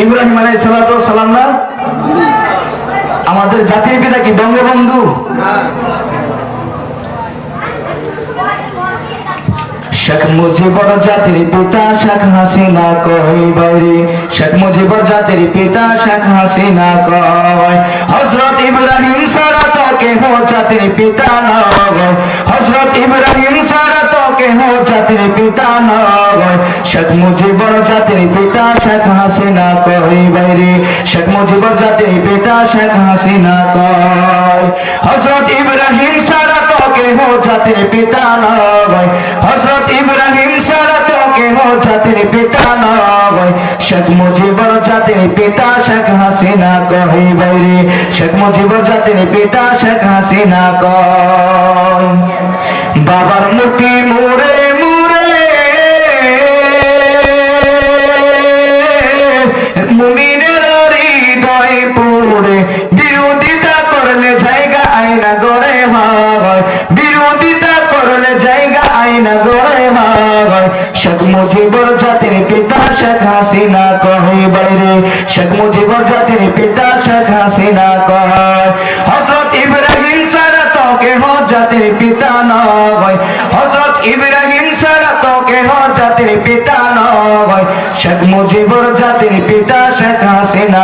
ইব্রাহিম আলাই সালাম না? আমাদের জাতির পিতা কি বঙ্গবন্ধু শেখ মুজিবর জাতির পিতা শেখ হাসিনা কই শেখ মুজিবর জাতির পিতা শেখ হাসিনা কয় ইব্রাহিম সারা তো কেহ জাতির পিতা নয় ইব্রাহিম সারা তো কেহ জাতির পিতা নয়, শেখ মুজিবর জাতির পিতা হাসিনা কই বাইরে? শেখ মুজিবর জাতির পিতা শেখ হাসিনা কয় হজরত ইব্রাহিম সারা তো কেহ জাতির পিতা নয়। হজরত ইব্রাহিম সারা তো কেহ জাতির পিতা নয়। শেখ মুজিবর জাতির পিতা শেখ হাসিনা কই বাইরে? শেখ মুজিবর জাতির পিতা শেখ হাসিনা কয় বাবার মুরে মুরে বিরোধিতা করলে জায়গা আইনা গড়ে হয়। বিরোধিতা করলে জায়গা আইনা গড়ে হয়। শেখ মুজিবর জাতির পিতা শেখ হাসিনা কহে বাইরে। শেখ মুজিবর জাতির পিতা শেখ হাসিনা কয় হজরত ইব্রাহিম সারা তোকে জাতির পিতা নয়। হজরত ইব্রাহিম সারা তোকে জাতির পিতা নয়। শেখ মুজিবর জাতির পিতা শেখ হাসিনা